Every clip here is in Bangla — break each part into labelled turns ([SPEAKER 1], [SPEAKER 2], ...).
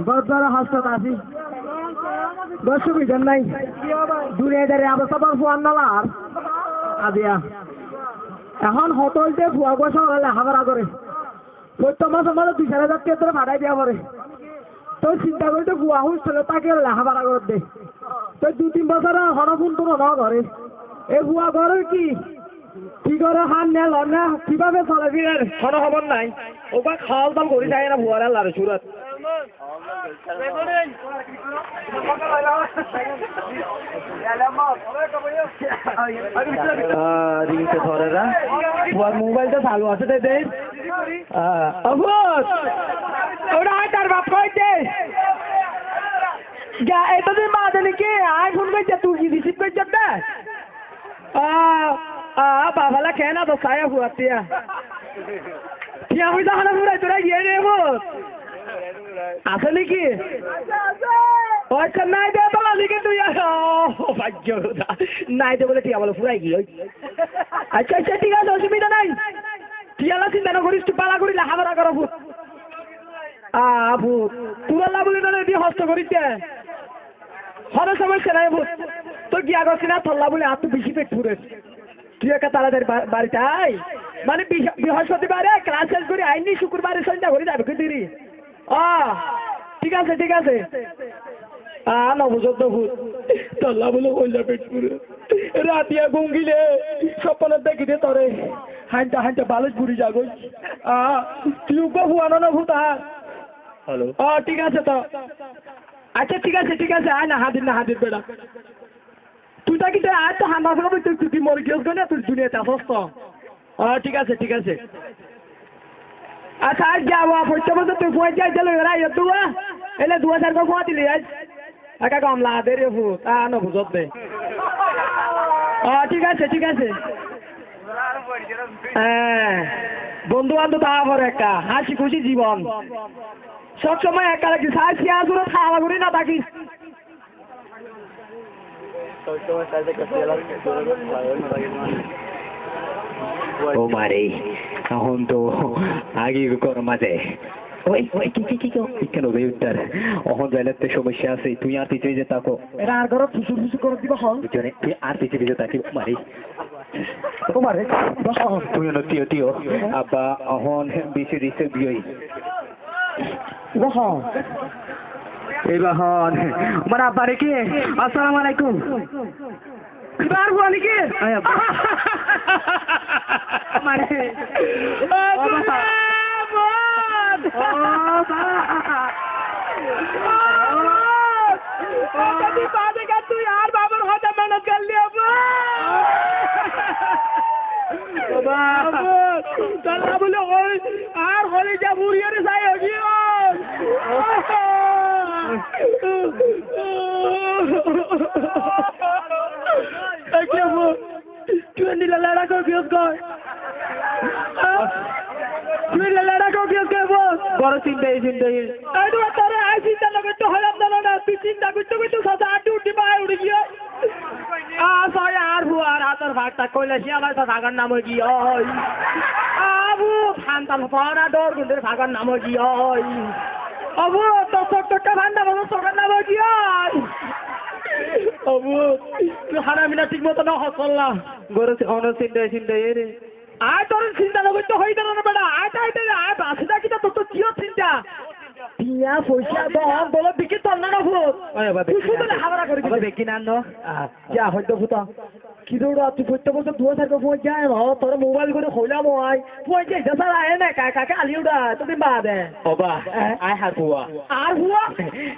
[SPEAKER 1] গদ্দার হাসপাতাল আছি দশ সুবিধার নাই দুনিয়াদারে আবার সবার ফুয়ার নালার আদিয়া এখন হতলতে ফুয়া বসা হলে হাবারা করে প্রত্যেক মাসে মাসে দুই চার হাজার টাকা ভাড়াই দিয়া পরে তো চিন্তা করি তো ফুয়া হুসলে তাকে লেখাপড়া করে দে তো দু তিন বছর হন ফোন তো ন ঘরে এই ফুয়া ঘরে কি কি করে হান নে লন কীভাবে চলে ফিরে কোনো খবর নাই ওবা খাওয়াল দাল করে যায় না ফুয়ারা লারে সুরত মোবাইলটা চালু আছে দে দে অবুত ওরা তার বাপ কইতে গা এটা তুই মা দেনি কি আয় ফোন কইতে তুই কি রিসিভ আ বাবালা খেয়ে না তো সায়া ফুয়া তিয়া তিয়া হইতা হানা ফুরাই তোরা গিয়ে বস আছে নাকি? আচ্ছা নাই দে তো লিখে তুই ও ভাগ্য নাই দে বলে টিয়া বলে ফুরাই গিয়ে আচ্ছা আচ্ছা ঠিক আছে অসুবিধা নাই। টিয়ালা চিন্তা না করিস তুই পালা করিলে হাবারা করো ভূত আ ভূত তুলা বলে না দিয়ে হস্ত করিতে হর সমস্যা নাই ভূত তো গিয়া গছি না থল্লা বলে আর তো বেশি পেট ফুরে? তুই একটা তাড়াতাড়ি বাড়িতে আয়। মানে বৃহ- বৃহস্পতিবারে ক্লাস শেষ করে আইনি শুক্রবারে সন্ধ্যা করে যাবে কিন্তু ঠিক আছে ঠিক আছে। আ নবজত ভূত। তল্লা বলে দেখিতে তরে। বালুচ বুড়ি যাগই আ তুই উগ্র হুয়ানো না ভূত আর।
[SPEAKER 2] হ্যালো।
[SPEAKER 1] ও ঠিক আছে তো। আচ্ছা ঠিক আছে ঠিক আছে। আয় না হাজির না হাজির বেড়া। তুই তাকি তো আয় তো হান্না ফেলাবি তুই তুই মরে গিয়েছ না তুই দুনিয়াতে আসস তো। ঠিক আছে ঠিক আছে। আজ যাব পয়সা বছর তুই ফুয়াই যাই চলো এরা ইয়ে দুয়া এলে দু হাজার করে ফুয়া দিলি, আজ। একা কমলা দে রে, ভূত, আ ন দে। ঠিক আছে ঠিক আছে। হ্যাঁ বন্ধু বান্ধব তারপর একা হাসি খুশি জীবন। সব সময় একা আর শিয়া জুড়ে খাওয়া করি না থাকিস
[SPEAKER 2] ও মারে এখন তো আগে কর মাঝে ওই ওই কি কি কি কি কেন বে যাইলে তো সমস্যা আছে তুই আর পিছিয়ে যে তাকো
[SPEAKER 1] এরা আর ঘরে ফুসু ফুসু করে দিব হন
[SPEAKER 2] বুঝনে তুই আর পিছিয়ে পিছিয়ে তাকি মারি
[SPEAKER 1] তোমার বস হন
[SPEAKER 2] তুই ন তিও তিও আব্বা এখন বেশি দিছে বিয়ই
[SPEAKER 1] বস এইবার হন আমার আব্বা রে কি আসসালামু আলাইকুম মানে বাবার হতে মেহনত কর লিয়া বাবা তাল্লা বলে ওই আর হলে যা রে যাই গিয়ে তুই নিলে লড়া কর কিয়স কর তুই লড়া কর কিয়স কর চিন্তা এই চিন্তা এই আইডু তারে আই চিন্তা লাগে তো হলাম না না তুই চিন্তা করতে করতে সাথে আটি উঠি পায় উঠে গিয়ে। আ সয় আর হুয়া হাতের ভাগটা কইলে সে আমার সাথে ভাগার নাম কি ওই। আবু ফান্তাল পাওয়া ডর গুন্ডের ভাগার নাম কি ওই। আবু তো ছোট্ট ভান্ডা বলো ছোটার নাম কি ওই। আবু তুই হারামিনা ঠিক মতো না। হসল্লা গরু অন চিন্তা চিন্তা রে। আয় তোর চিন্তা নেব তো হয়ে হই না বেটা, আয় তাই আয় আয় কিটা তোর তো, তোর চিন্তা টিয়া পয়সা দম বলো বিকি তোর না ভূত তুই শুধু হাবরা করে দিবি
[SPEAKER 2] দেখি না নো
[SPEAKER 1] যা হয়তো ভূত। কি দৌড়া তুই প্রত্যেক বছর দু হাজার করে যায় না তোর মোবাইল করে হইলাম আয় পয়সা যাইতে স্যার আয় না কাকা কালি উড়া তুমি বা দে।
[SPEAKER 2] ওবা আই হার বুয়া
[SPEAKER 1] আর হুয়া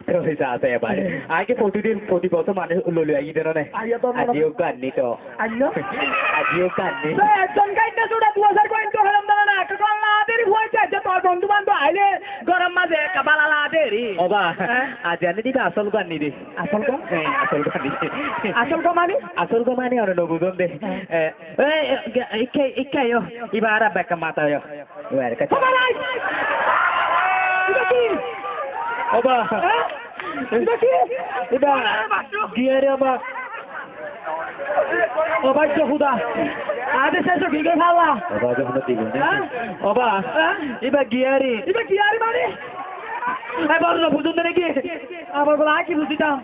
[SPEAKER 2] তো হয়েছে আছে এবার আগে প্রতিদিন প্রতি বছর মানুষ ললি আই দেন না?
[SPEAKER 1] আইয়া তো
[SPEAKER 2] আজিও কান্নি তো।
[SPEAKER 1] আইলো
[SPEAKER 2] আজিও কান্নি
[SPEAKER 1] তো একজন গাইতে শুটা দু হাজার করে তো বন্ধু বান্ধব আইলে গরম মাঝে কাবালা দেরি।
[SPEAKER 2] ওবা
[SPEAKER 1] হ্যাঁ?
[SPEAKER 2] আজ জানি দিবে আসল কান্নি রে
[SPEAKER 1] আসল কা
[SPEAKER 2] হ্যাঁ, আসল কান্নি
[SPEAKER 1] আসল কা মানে?
[SPEAKER 2] আসল কা মানে আর দে। এই ইকে ইকে beka mata yo wer ka
[SPEAKER 1] সবাই এটা কি? হ্যাঁ? এটা হুদা।
[SPEAKER 2] Oba
[SPEAKER 1] হ্যাঁ?
[SPEAKER 2] iba giere
[SPEAKER 1] এটা কি আর মানে এবার না বুঝুন নাকি আবার বলা কি বুঝিতাম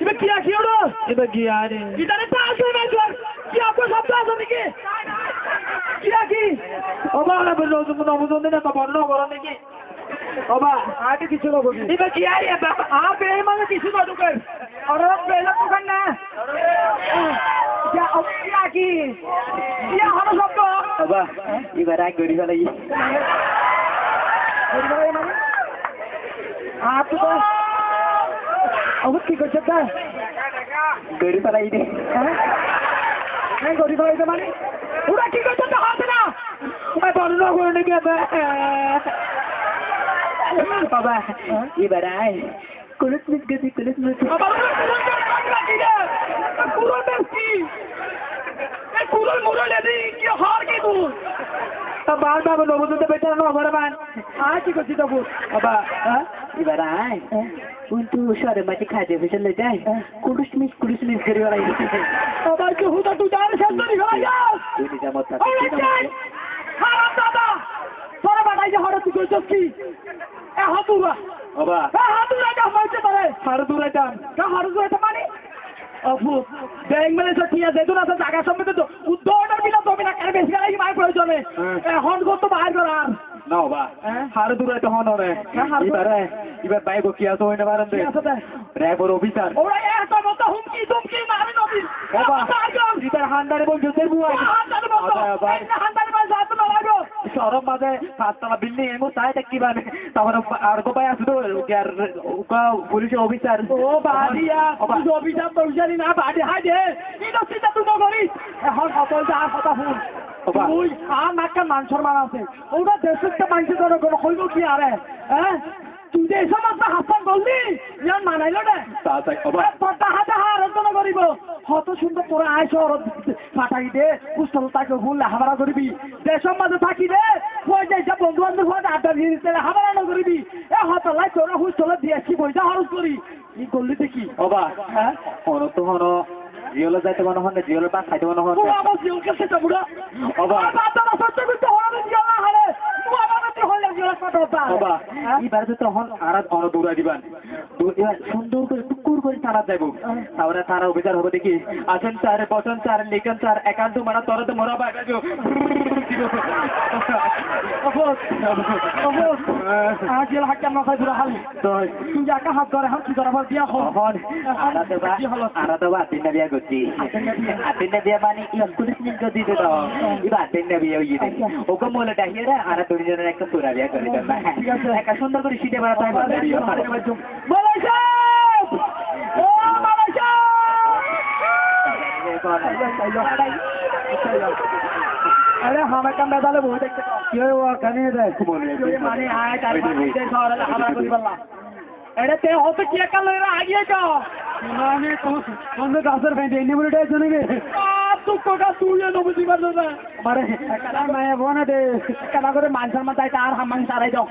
[SPEAKER 1] এবার কি রাখি ওড়ো
[SPEAKER 2] এবার কি আরে
[SPEAKER 1] ইদারে তো আসবে না তোর কি আপনার শব্দ আছে নাকি কি রাখি ওবা না বলল তুমি নবুঝুন না তো বন্ধ করো নাকি ওবা আগে কিছু করব এবার কি আই আ বে মানে কিছু না ঢুকে আর বেলা তো না
[SPEAKER 2] এবার রাগ
[SPEAKER 1] গরিব লাগি অবুত কি করছে তা?
[SPEAKER 2] গরিব লাগি দে।
[SPEAKER 1] হ্যাঁ? হ্যাঁ গরিব লাগি মানে? ওরা কি করছে তো হবে না? ওরা বড় লোক হয়ে নাকি
[SPEAKER 2] বাবা হ্যাঁ? এবার আয়। কুলুস মিস গেছি কুলুস মিস
[SPEAKER 1] বাবা। বাবার বাবা নবুদতে বেটা না আমার মান আ কি করছিস তবু বাবা হ্যাঁ?
[SPEAKER 2] এবার আয়। কিন্তু সরে মাটি খাইতে ফেসলে যাই কুলুস মিস কুলুস মিস করে বেড়াই।
[SPEAKER 1] আবার কি হুদা তুই জানিস সুন্দরী ভাই
[SPEAKER 2] তুই নিজে মত
[SPEAKER 1] হারাম দাদা! তোরা বাটাই যে হরে তুই কইছস কি? এ হাতুরা
[SPEAKER 2] বাবা।
[SPEAKER 1] এ হাতুরা কা হইছে পারে হাতুরা কা কা হাতুরা মানে? ব্যাংক তো ঠিক আছে তোরা তো জায়গা সম্বন্ধে তো উদ্যোগের বিনা জমি না কারে বেশি গালাই মাই প্রয়োজনে। এখন কত বাইর করার
[SPEAKER 2] না বাবা হার দূরে তো হন রে এবারে এবার বাইক কি আছে পারেন
[SPEAKER 1] কি আছে তা?
[SPEAKER 2] অফিসার।
[SPEAKER 1] ওরা এত মত হুমকি দুমকি মারি নবী
[SPEAKER 2] বাবা এবার হান্ডারে বল জোতের বুয়া।
[SPEAKER 1] মাঝে হাত না
[SPEAKER 2] সরম মাঝে পাঁচতলা বিল্ডিং এমন তাই দেখি মানে তারপরে আর গোপাই আসলো পুলিশ অফিসার
[SPEAKER 1] ও না বাড়ি হাই দে এটা চিন্তা এখন সকল যা কথা শুন। তুই আর নাকা মান সম্মান আছে। ওটা দেশের তো মানুষের জন্য কোনো হইব কি আরে? হ্যাঁ তুই যে এসব আপনার হাসান বললি ইয়ার মানাইল না
[SPEAKER 2] বাবা
[SPEAKER 1] পর্দা হাতে আলোচনা হত সুন্দর তোরা আইস ফাটাই দে। পুস্তক তাকে ভুল লেখাপড়া করবি। দেশের মাঝে থাকি দে। কই যে সব বন্ধু বান্ধব হতে আড্ডা দিয়ে দিতে লেখাপড়া না করবি। এ হতলাই তোরা হুস্তলে দিয়েছি বইটা খরচ করি। কি করলি দেখি
[SPEAKER 2] বাবা
[SPEAKER 1] হ্যাঁ?
[SPEAKER 2] হন তো হন জিওলে যাইতে মনে হন জিওলে বা খাইতে মনে হন
[SPEAKER 1] আমার জীবন কাছে যাবুড়া
[SPEAKER 2] বাবা।
[SPEAKER 1] বাবা সত্য করতে হবে জিয়া না হারে তুই আমার কাছে হলে জিয়া কথা
[SPEAKER 2] বাবা এবার তো তখন আর অন দৌড়া দিবান। সুন্দর করে টুকুর করে তারা যাইব তারপরে তারা অভিযান হবে দেখি। আসেন স্যার বসন স্যার লিখেন স্যার একান্ত মারা মরা বিয়া করছি আতিনা বিয়া মানে আরা দুজনের একটা পুরা বিয়া। একটা সুন্দর করে
[SPEAKER 1] মালয়েশিয়া! আরে হামে কাম বেদালে বই দেখতে কি ও কানে দেয় মানে আয় তার শহরে হামরা করি এটা তে হতে কি একা লইরা আগিয়ে যাও? মানে কোন ফেঁদে এনে বলে দিবার না? মারে কালা মায়া বনা দে। কালা করে মানসার মাথায় তার হামান সারাই দাও।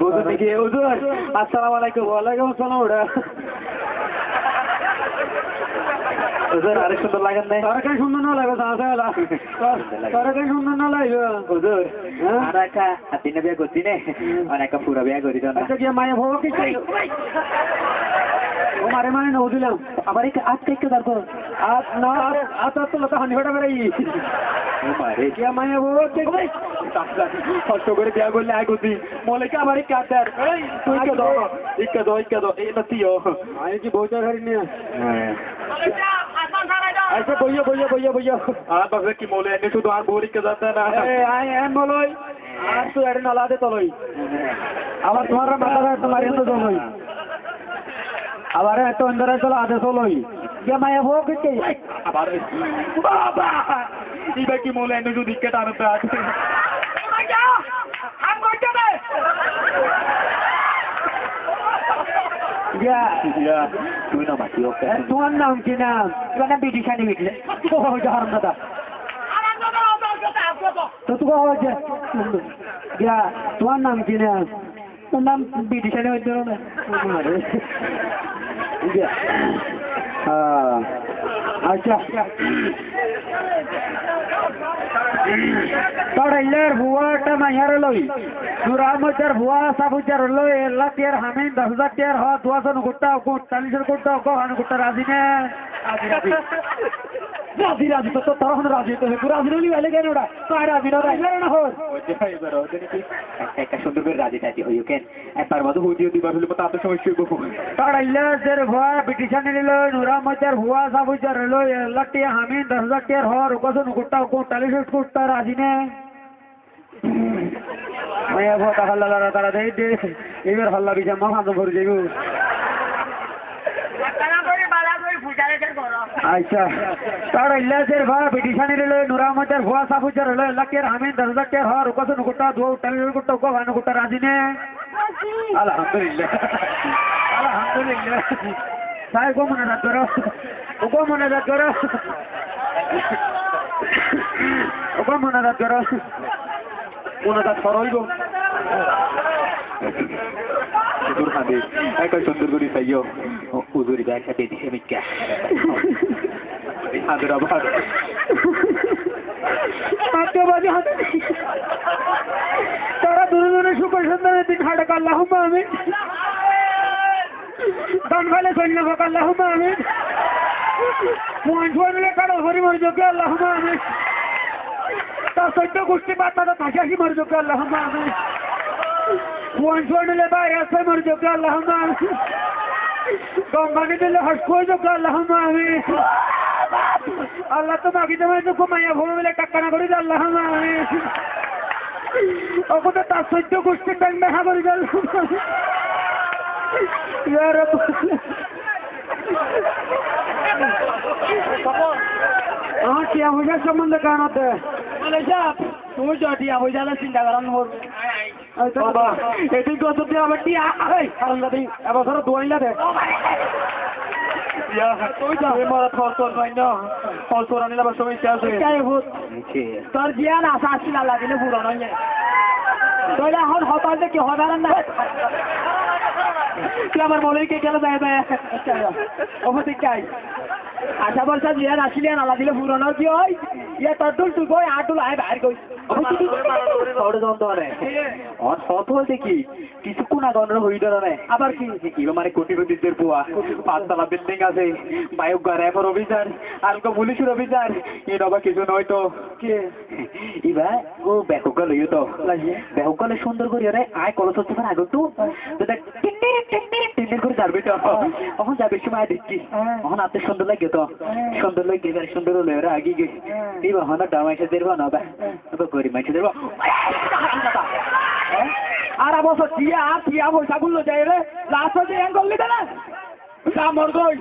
[SPEAKER 2] বুঝু দেখি হুজুর আসসালামু আলাইকুম। ওয়ালাইকুম আসসালাম ওরা। হুজুর আরে সুন্দর লাগেন নাই?
[SPEAKER 1] সরকারি সুন্দর না লাগে সাহা সরকারি সুন্দর না লাগে।
[SPEAKER 2] হুজুর আর একটা আতিনা বিয়া করছি নে। অনেক পুরা বিয়া করি তো
[SPEAKER 1] আচ্ছা কি মায়া ভোগ কি চাই ও মারে মানে নৌ দিলাম
[SPEAKER 2] আবার একটু আজকে একটু তারপর।
[SPEAKER 1] আজ না আজ তো লোক হানি ফটা বেড়াই
[SPEAKER 2] ও মারে
[SPEAKER 1] কি মায়া ভোগ কি চাই
[SPEAKER 2] কষ্ট করে বিয়া করলে আয় করছি মলে কি আমার কাটার তুই কে দাও ইকে দাও ইকে দাও এই নতিও
[SPEAKER 1] আমি কি বউটা ঘরে নিয়ে
[SPEAKER 2] হ্যাঁ।
[SPEAKER 1] আচ্ছা বইয়া বইয়া বইয়া বইয়া
[SPEAKER 2] আর বাবা কি মলে এনে শুধু আর বোরিকে যাতে না?
[SPEAKER 1] এ আই এম বলই আর তুই এর নালা দে তলই আবার তোমার মাথা তোমার এত দলই আবার এত অন্দরে চলো আদে চলই কে মায়া ভোগ কি চাই
[SPEAKER 2] আবার বাবা ইবা কি মলে এনে শুধু ইকে টানতে আছে?
[SPEAKER 1] তোমার নাম কি নাম? তোমার নাম বিটি শানি বিটলে জাহার দাদা তো হচ্ছে ইয়া তোমার নাম কি নাম? তোর নাম বিটি শানি হইতে না ইয়া হ্যাঁ
[SPEAKER 3] আচ্ছা তড়াইলের ভুয়াটা মাইয়ার লই নুরামচার ভুয়া সাবুচার লই এল্লা টিয়ার হামিন দশ হাজার টিয়ার হওয়া দুয়াশন কোট চালিশের গুট্টা কো হান গুট্টা রাজি নে রাজি রাজি তো তোর হন রাজি তো হে রাজি নলি বেলে কেন ওটা? কাই রাজি না রাজি না হর
[SPEAKER 2] একটা সুন্দর করে রাজি টাজি হইও কেন একবার মতো হুদিও দিবার হলে তো আপনার সমস্যা হইব
[SPEAKER 3] তড়াইলে জের ভুয়া ব্রিটিশান লই নুরামচার ভুয়া সাবুচার লই এল্লা টিয়া হামিন দশ হাজার টিয়ার হওয়া রুকসন গুট্টা কোট চালিশের গুট্টা রাজি নে? মায়া ভুয়া লালা তারা দেই দে। এবার হল্লা বিজা মা হাত ভরে যাইব। আচ্ছা তার ইল্লাসের ভা পিটিশানি রে নুরামতের ভুয়া সাবুচার হলো লাকের হামিন দশ হাজার টের হওয়ার কসন গুটা দু টালির গুটা কো ভানু গুটা রাজি নে আলহামদুলিল্লাহ আলহামদুলিল্লাহ সাই গো মনে রাখ করো গো মনে রাখ করো গো মনে রাখ করো মনে রাখ করো গো
[SPEAKER 2] সুন্দর খাবে একটা সুন্দর করে চাইও হুজুরি ব্যাগ সাথে দিছে মিক্কা হাজার আবার
[SPEAKER 3] হাতে বাজে হাতে তারা দুজনে শুক্র সন্তানের দিন হাটক আল্লাহ আমি দান ফেলে সৈন্য হোক আল্লাহ আমি পয়েন্ট মিলে কারও হরি মরি যোগ্য আল্লাহ আমি তার সৈন্য গোষ্ঠী বার্তা থাকি মরি যোগ্য আল্লাহ আমি পয়েন্ট মিলে বাইরে আসে মরি যোগ্য আল্লাহ আমি দিলে হসকো যোগ্য আল্লাহ তো বাকি তোমার তো ঘুমাইয়া ভূমি মিলে কাকানা করি আল্লাহ আমি। তার সহ্য গোষ্ঠী ব্যাংক দেখা করি আমার টিয়া পয়সার সম্বন্ধে কেন তুমি তো টিয়া পয়সা চিন্তা করার মোর বাবা। এদিক গত দিয়ে আবার টিয়া এই কারণ দাদি এবছর দোয়াইলা দে। তুই যা মারা ফল তোর জিয়ান আশা আসছিল আল্লাহ দিলে পুরো নয় তোর এখন হতাল কি হবার না। তুই আমার মনে কে গেল যায় যায় অবশ্যই চাই। আশা বলছা জিয়ান আসলে আল্লাহ দিলে পুরো নয় কি হয়? ইয়ে তোর টুল তুই কই আটুল আয় বাইর
[SPEAKER 2] বলতে কি কিছুক্ষণ আগে অন্য হইল না
[SPEAKER 3] আবার কি
[SPEAKER 2] মানে এই কিছু তো ও তো সুন্দর করি রে আয় কলস হচ্ছে আগে তো টিন্ডির টিন্ডির টিন্ডির করে যাবে তো এখন যাবে সময় দেখছি এখন আপনি সুন্দর লাগে তো সুন্দর লাগে সুন্দর হলো আগে গে ইবা হনা ডামাইছে দেরবা না তো গরি মাইছে দেরবা
[SPEAKER 3] আর অবশ্য টিয়া টিয়া পয়সা গুলো যায় রে। লাস্ট হচ্ছে এন করলি না? কামর গই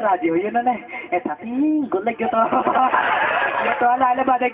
[SPEAKER 2] রাজি হইয়ে না এ থাকি গোল আলে বাজাই